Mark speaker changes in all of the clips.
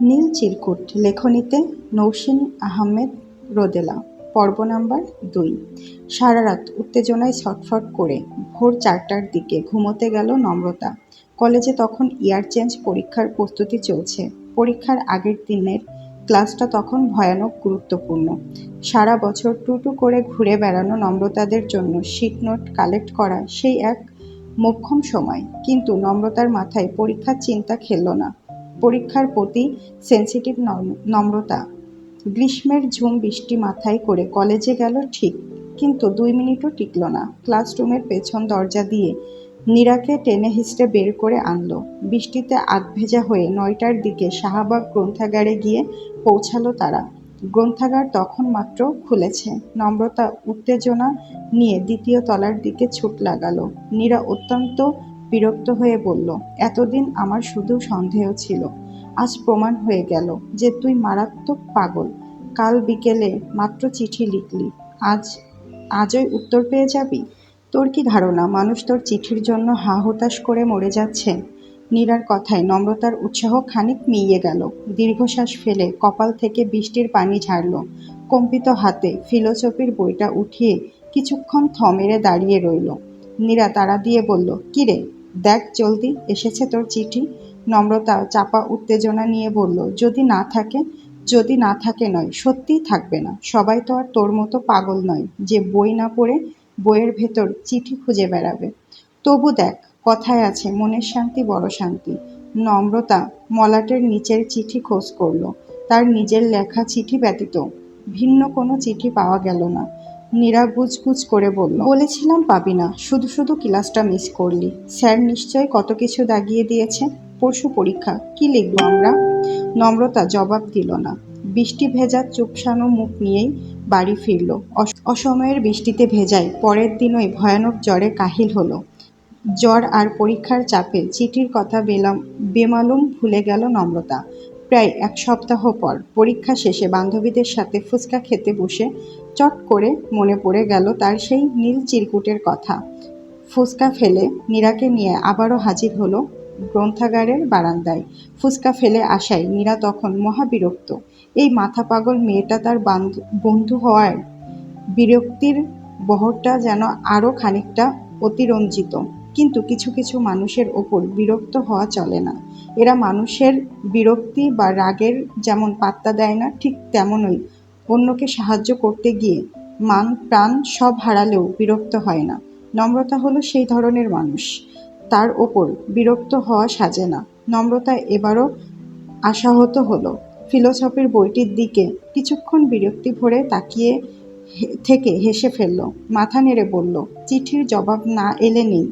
Speaker 1: নীল চিরকুট লেখনীতে নৌসিন আহমেদ রোদেলা, পর্ব নাম্বার দুই। সারা রাত উত্তেজনায় ছটফট করে ভোর চারটার দিকে ঘুমোতে গেল নম্রতা। কলেজে তখন ইয়ার চেঞ্জ পরীক্ষার প্রস্তুতি চলছে। পরীক্ষার আগের দিনের ক্লাসটা তখন ভয়ানক গুরুত্বপূর্ণ। সারা বছর টু টু করে ঘুরে বেড়ানো নম্রতাদের জন্য শিট নোট কালেক্ট করা সেই এক মোক্ষম সময়। কিন্তু নম্রতার মাথায় পরীক্ষার চিন্তা খেলল না। পরীক্ষার প্রতি সেন্সিটিভ নম্রতা। গ্রীষ্মের ঝুম বৃষ্টি মাথায় করে কলেজে গেল ঠিক, কিন্তু দুই মিনিটও টিকল না। ক্লাসরুমের পেছন দরজা দিয়ে নীরাকে টেনে হিসড়ে বের করে আনলো। বৃষ্টিতে আধভেজা হয়ে নয়টার দিকে শাহবাগ গ্রন্থাগারে গিয়ে পৌঁছালো তারা। গ্রন্থাগার তখন মাত্র খুলেছে। নম্রতা, উত্তেজনা নিয়ে দ্বিতীয় তলার দিকে ছুট লাগালো। নীরা অত্যন্ত বিরক্ত হয়ে বলল, এতদিন আমার শুধু সন্দেহ ছিল। আজ প্রমাণ হয়ে গেল যে তুই মারাত্মক পাগল। কাল বিকেলে মাত্র চিঠি লিখলি। আজ, আজই উত্তর পেয়ে যাবি? তোর কি ধারণা? মানুষ তোর চিঠির জন্য হা হতাশ করে মরে যাচ্ছে। নীরার কথায় নম্রতার উৎসাহ খানিক মিইয়ে গেল। দীর্ঘশ্বাস ফেলে কপাল থেকে বৃষ্টির পানি ঝাড়ল। কম্পিত হাতে ফিলোসফির বইটা উঠিয়ে কিছুক্ষণ থমেরে দাঁড়িয়ে রইল। নীরা তাড়া দিয়ে বলল, কিরে, দেখ জলদি, এসেছে তোর চিঠি? নম্রতা, চাপা উত্তেজনা নিয়ে বলল, যদি না থাকে, যদি না থাকে নয়, সত্যিই থাকবে না। সবাই তো আর তোর মতো পাগল নয় যে বই না পড়ে বইয়ের ভেতর চিঠি খুঁজে বেড়াবে। তবু দেখ, কথায় আছে, মনের শান্তি বড় শান্তি নম্রতা মলাটের নিচের চিঠি খোঁজ করল। তার নিজের লেখা চিঠি ব্যতীত ভিন্ন কোনো চিঠি পাওয়া গেল না। নীরা গুজগুজ করে বলল, বলেছিলাম পাবি না, শুধু শুধু ক্লাসটা মিস করলি। স্যার নিশ্চয় কত কিছু দাগিয়ে দিয়েছে? পরশু পরীক্ষা, কি লিখব আমরা? নম্রতা জবাব দিল না। বৃষ্টি ভেজা চুপসানো মুখ নিয়েই বাড়ি ফিরল। অসময়ের বৃষ্টিতে ভেজায়, পরের দিনই ভয়ানক জ্বরে কাহিল হলো। জ্বর আর পরীক্ষার চাপে চিঠির কথা বেলাম বেমালুম ভুলে গেল নম্রতা। প্রায় এক সপ্তাহ পর পরীক্ষা শেষে বান্ধবীদের সাথে ফুচকা খেতে বসে চট করে মনে পড়ে গেল তার সেই নীল চিরকুটের কথা। ফুচকা ফেলে নীরাকে নিয়ে আবারও হাজির হলো গ্রন্থাগারের বারান্দায় ফুচকা ফেলে আসায় মীরা তখন মহাবিরক্ত। এই মাথা পাগল মেয়েটা তার বন্ধু হওয়ার বিরক্তির বহরটা যেন আরও খানিকটা অতিরঞ্জিত। কিন্তু কিছু কিছু মানুষের ওপর বিরক্ত হওয়া চলে না। এরা মানুষের বিরক্তি বা রাগের যেমন পাত্তা দেয় না, ঠিক তেমনই অন্যকে সাহায্য করতে গিয়ে মান প্রাণ সব হারালেও বিরক্ত হয় না। নম্রতা হলো সেই ধরনের মানুষ। তার ওপর বিরক্ত হওয়া সাজে না। নম্রতা এবারও আশাহত হলো। ফিলোসফির বইটির দিকে কিছুক্ষণ বিরক্তি ভরে তাকিয়ে থেকে হেসে ফেলল। মাথা নেড়ে বলল, চিঠির জবাব না এলে নেই।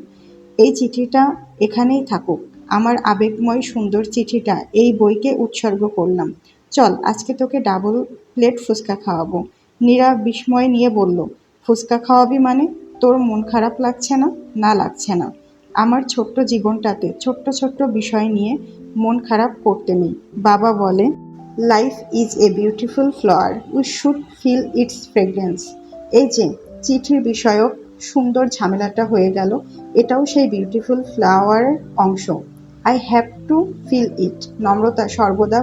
Speaker 1: এই চিঠিটা এখানেই থাকুক। আমার আবেগময় সুন্দর চিঠিটা এই বইকে উৎসর্গ করলাম। চল, আজকে তোকে ডাবল প্লেট ফুচকা খাওয়াবো। নীরা বিস্ময় নিয়ে বলল, ফুচকা খাওয়াবি মানে? তোর মন খারাপ লাগছে না? না লাগছে না। আমার ছোট্ট জীবনটাতে ছোট্ট ছোট্ট বিষয় নিয়ে মন খারাপ করতে নেই। বাবা বলে life is a beautiful flower we should feel its fragrance এই যে, চিঠির বিষয়ক সুন্দর ঝামেলাটা হয়ে গেল, এটাও সেই বিউটিফুল ফ্লাওয়ারের অংশ। I have to feel it নম্রতা সর্বদা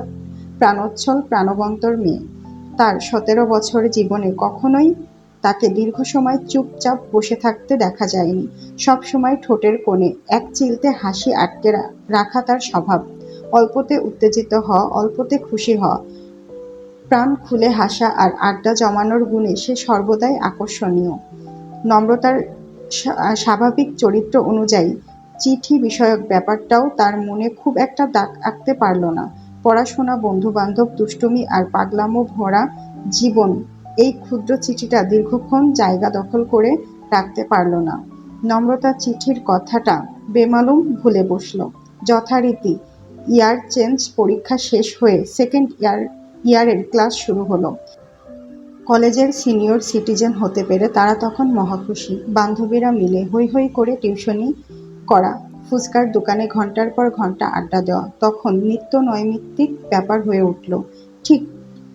Speaker 1: প্রাণোচ্ছল, প্রাণবন্তর মেয়ে। তার সতেরো বছরের জীবনে কখনোই তাকে দীর্ঘ সময় চুপচাপ বসে থাকতে দেখা যায়নি। সব সময় ঠোঁটের কোণে এক চিলতে হাসি আটকে রাখা তার স্বভাব। অল্পতে উত্তেজিত হওয়া অল্পতে খুশি হওয়া প্রাণ খুলে হাসা আর আড্ডা জমানোর গুণে সে সর্বদাই আকর্ষণীয়। নম্রতার স্বাভাবিক চরিত্র অনুযায়ী চিঠি বিষয়ক ব্যাপারটাও তার মনে খুব একটা দাগ আঁকতে পারল না। পড়াশোনা, বন্ধুবান্ধব, দুষ্টুমি আর পাগলামো ভরা জীবন এই ক্ষুদ্র চিঠিটা দীর্ঘক্ষণ জায়গা দখল করে রাখতে পারল না। নম্রতা চিঠির কথাটা বেমালুম ভুলে বসল। যথারীতি ইয়ার চেঞ্জ পরীক্ষা শেষ হয়ে সেকেন্ড ইয়ার ইয়ারের ক্লাস শুরু হলো। কলেজের সিনিয়র সিটিজেন হতে পেরে তারা তখন মহাখুশি। বান্ধবীরা মিলে হৈ হৈ করে টিউশনি করা, ফুচকার দোকানে ঘণ্টার পর ঘণ্টা আড্ডা দেওয়া, তখন নিত্য নৈমিত্তিক ব্যাপার হয়ে উঠল। ঠিক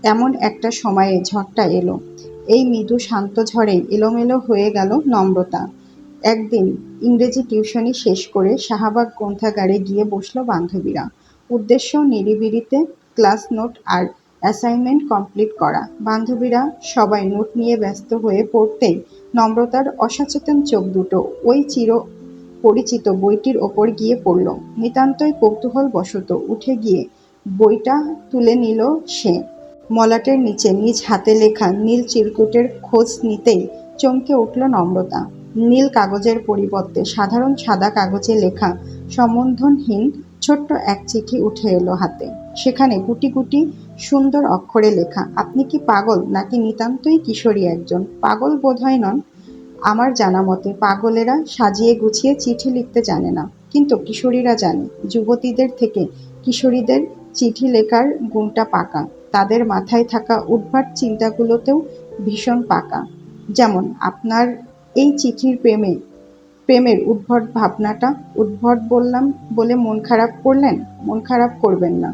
Speaker 1: এমন একটা সময়ে ঝড়টা এলো। এই মৃদু শান্ত ঝড়ে এলোমেলো হয়ে গেল নম্রতা। একদিন ইংরেজি টিউশনি শেষ করে শাহবাগ গ্রন্থাগারে গিয়ে বসল বান্ধবীরা। উদ্দেশ্য নিরিবিলিতে ক্লাস নোট আর অ্যাসাইনমেন্ট কমপ্লিট করা। বান্ধবীরা সবাই নোট নিয়ে ব্যস্ত হয়ে পড়তেই নম্রতার অসচেতন চোখ দুটো ওই চির পরিচিত বইটির ওপর গিয়ে পড়ল। নিতান্তই কৌতূহল বশত উঠে গিয়ে বইটা তুলে নিল সে। মলাটের নিচে নিজ হাতে লেখা নীল চিরকুটের খোঁজ নিতেই চমকে উঠল নম্রতা। নীল কাগজের পরিবর্তে সাধারণ সাদা কাগজে লেখা সম্বন্ধনহীন ছোট্ট এক চিঠি উঠে এলো হাতে। সেখানে গুটি গুটি সুন্দর অক্ষরে লেখা, আপনি কি পাগল নাকি নিতান্তই কিশোরী একজন? পাগল বোধহয় নন। আমার জানা মতে পাগলেরা সাজিয়ে গুছিয়ে চিঠি লিখতে জানে না। কিন্তু কিশোরীরা জানে, যুবতীদের থেকে কিশোরীদের চিঠি লেখার গুণটা পাকা। তাদের মাথায় থাকা উদ্ভট চিন্তাগুলোতেও ভীষণ পাকা। যেমন আপনার এই চিঠির প্রেমে, প্রেমের উদ্ভট ভাবনাটা, উদ্ভট বললাম বলে মন খারাপ করলেন, মন খারাপ করবেন না।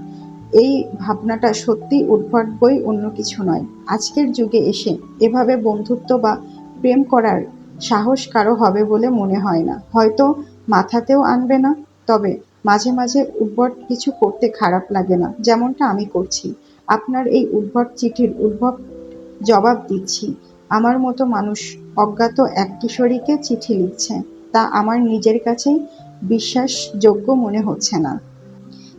Speaker 1: এই ভাবনাটা সত্যি উদ্ভট বই অন্য কিছু নয়। আজকের যুগে এসে এভাবে বন্ধুত্ব বা প্রেম করার সাহস কারও হবে বলে মনে হয় না। হয়তো মাথাতেও আনবে না, তবে মাঝে মাঝে উদ্ভট কিছু করতে খারাপ লাগে না, যেমনটা আমি করছি। আপনার এই উদ্ভট চিঠির উদ্ভট জবাব দিচ্ছি। আমার মতো মানুষ অজ্ঞাত এক কিশোরীকে চিঠি লিখছে, তা আমার নিজের কাছেই বিশ্বাসযোগ্য মনে হচ্ছে না।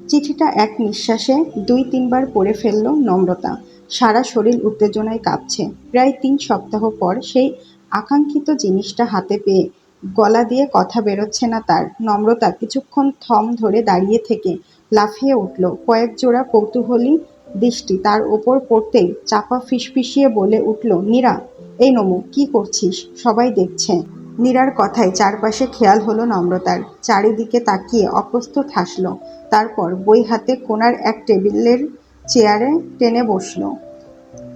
Speaker 1: চিঠিটা এক নিঃশ্বাসে দুই তিনবার পড়ে ফেলল নম্রতা। সারা শরীর উত্তেজনায় কাঁপছে। প্রায় তিন সপ্তাহ পর সেই আকাঙ্ক্ষিত জিনিসটা হাতে পেয়ে গলা দিয়ে কথা বেরোচ্ছে না তার। নম্রতা কিছুক্ষণ থম ধরে দাঁড়িয়ে থেকে লাফিয়ে উঠল। কয়েক জোড়া কৌতূহলী দৃষ্টি তার ওপর পড়তেই চাপা ফিসফিসিয়ে বলে উঠল, নীরা, এই নমু, কি করছিস? সবাই দেখছে। নীরার কথায় চারপাশে খেয়াল হলো নম্রতার। চারিদিকে তাকিয়ে অপ্রস্তুত হাসল। তারপর বই হাতে কোনার এক টেবিলের চেয়ারে টেনে বসল।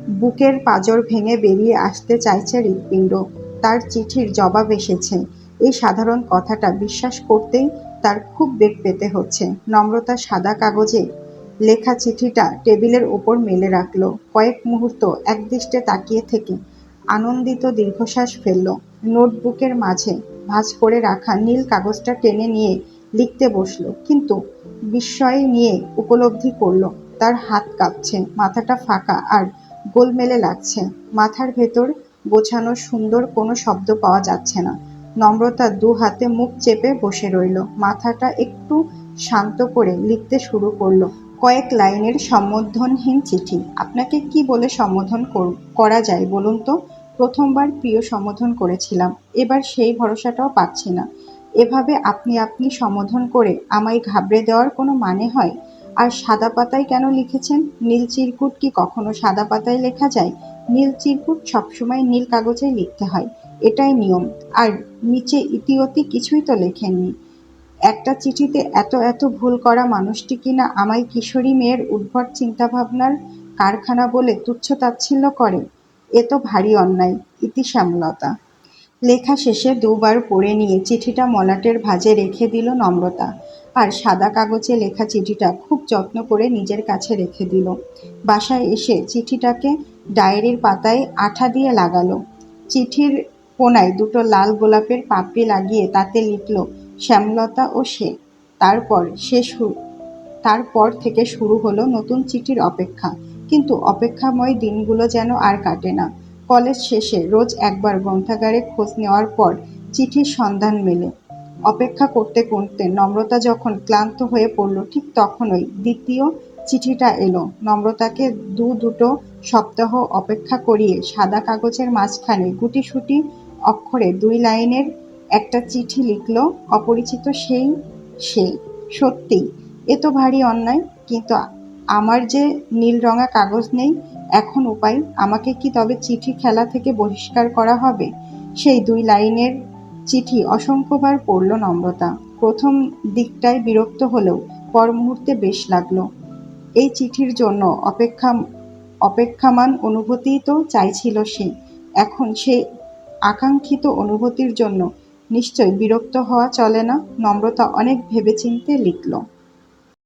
Speaker 1: বুকের পাঁজর ভেঙে বেরিয়ে আসতে চাইছে হৃৎপিণ্ড। তার চিঠির জবাব এসেছে। এই সাধারণ কথাটা বিশ্বাস করতেই তার খুব বেগ পেতে হচ্ছে। নম্রতা সাদা কাগজে লেখা চিঠিটা টেবিলের ওপর মেলে রাখল। কয়েক মুহূর্ত একদৃষ্টে তাকিয়ে থেকে আনন্দিত দীর্ঘশ্বাস ফেলল। নোটবুকের মাঝে ভাঁজ করে রাখা নীল কাগজটা টেনে নিয়ে লিখতে বসল, কিন্তু বিস্ময় নিয়ে উপলব্ধি করল, তার হাত কাঁপছে, মাথাটা ফাঁকা আর গোলমেলে লাগছে। মাথার ভেতর গোছানো সুন্দর কোনো শব্দ পাওয়া যাচ্ছে না। নম্রতা দু হাতে মুখ চেপে বসে রইল। মাথাটা একটু শান্ত করে লিখতে শুরু করল। কয়েক লাইনের সম্বোধনহীন চিঠি। আপনাকে কি বলে সম্বোধন কর- যায় বলুন তো? প্রথমবার প্রিয় সম্বোধন করেছিলাম, এবার সেই ভরসাটাও পাচ্ছি না। এভাবে আপনি আপনি সম্বোধন করে আমায় ঘাবড়ে দেওয়ার কোনো মানে হয়? আর সাদা পাতায় কেন লিখেছেন? নীল চিরকুট কি কখনো সাদা পাতায় লেখা যায়? নীল চিরকুট সবসময় নীল কাগজেই লিখতে হয়, এটাই নিয়ম। আর নিচে ইতিওতি কিছুই তো লেখেননি। একটা চিঠিতে এত এত ভুল করা মানুষটি কিনা আমায় কিশোরী মেয়ের উদ্ভট চিন্তাভাবনার কারখানা বলে তুচ্ছ তাচ্ছিল্য করে, এ তো ভারী অন্যায়, ইতি শ্যামলতা। লেখা শেষে দুবার পড়ে নিয়ে চিঠিটা মলাটের ভাঁজে রেখে দিল নম্রতা, আর সাদা কাগজে লেখা চিঠিটা খুব যত্ন করে নিজের কাছে রেখে দিল। বাসায় এসে চিঠিটাকে ডায়েরির পাতায় আঠা দিয়ে লাগালো। চিঠির কোনায় দুটো লাল গোলাপের পাপড়ি লাগিয়ে তাতে লিখল শ্যামলতা ও সে। তারপর সে তারপর থেকে শুরু হলো নতুন চিঠির অপেক্ষা। কিন্তু অপেক্ষাময় দিনগুলো যেন আর কাটে না। কলেজ শেষে রোজ একবার গ্রন্থাগারে খোঁজ নেওয়ার পর চিঠির সন্ধান মেলে। অপেক্ষা করতে করতে নম্রতা যখন ক্লান্ত হয়ে পড়ল, ঠিক তখনই দ্বিতীয় চিঠিটা এলো। নম্রতাকে দু দুটো সপ্তাহ অপেক্ষা করিয়ে সাদা কাগজের মাঝখানে গুটিসুটি অক্ষরে দুই লাইনের একটা চিঠি লিখল, অপরিচিত সেই সে সত্যি এ তো ভারী অন্যায়, কিন্তু আমার যে নীল রঙা কাগজ নেই, এখন উপায়? আমাকে কি তবে চিঠি খেলা থেকে বহিষ্কার করা হবে? সেই দুই লাইনের চিঠি অসংখ্যবার পড়ল নম্রতা। প্রথম দিকটায় বিরক্ত হলেও পর মুহূর্তে বেশ লাগল। এই চিঠির জন্য অপেক্ষা, অপেক্ষামান অনুভূতিই তো চাইছিল সে। এখন সেই আকাঙ্ক্ষিত অনুভূতির জন্য নিশ্চয় বিরক্ত হওয়া চলে না? নম্রতা অনেক ভেবেচিন্তে লিখল।